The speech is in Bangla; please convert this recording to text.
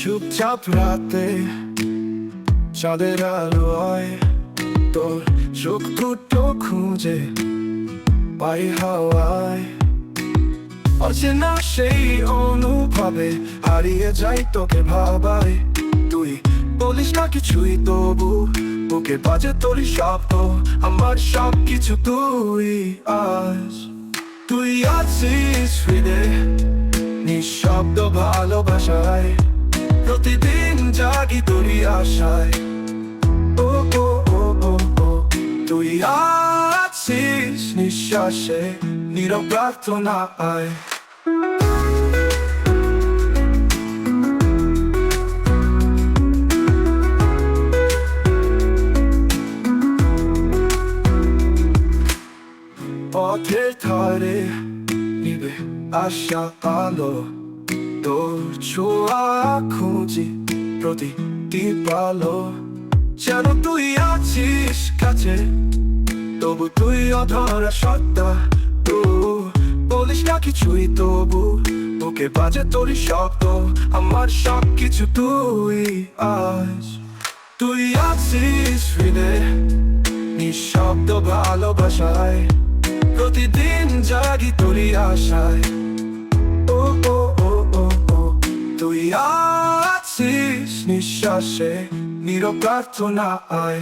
চুপচাপ রাতে চাঁদের আলোয় তোর চোখ দুটো খুঁজে পাই হাওয়ায়। অচেনা সেই অনুভবে হারিয়ে যাই তোকে ভাবাই তুই বলিস না কিছুই তবু বুকে বাজে তোর শব্দ, আমার সব কিছু তুই আজ। তুই আছিস ফিরে নিঃশব্দ ভালোবাসায়। প্রতিদিন জাগি তোরই আশায়। ও ও ও ও ও, তুই আছিস নিঃশ্বাসে, নীরব প্রার্থনায়। পথের ধারে নিবে আশা আলো। তোর ছোঁয়া খুঁজি প্রতিটি পালো। যেন তুই আছিস কাছে, তবু তুই অধরা সত্তা, তু। বলিস না কিছুই তবু, বুকে বাজে তোরই শব্দ, আমার সব কিছু তুই আজ। তুই আছিস হৃদে নিঃশব্দ ভালোবাসায়, প্রতিদিন জাগি তোরই আশায়। আছিস নিঃশ্বাসে নীরব প্রার্থনায়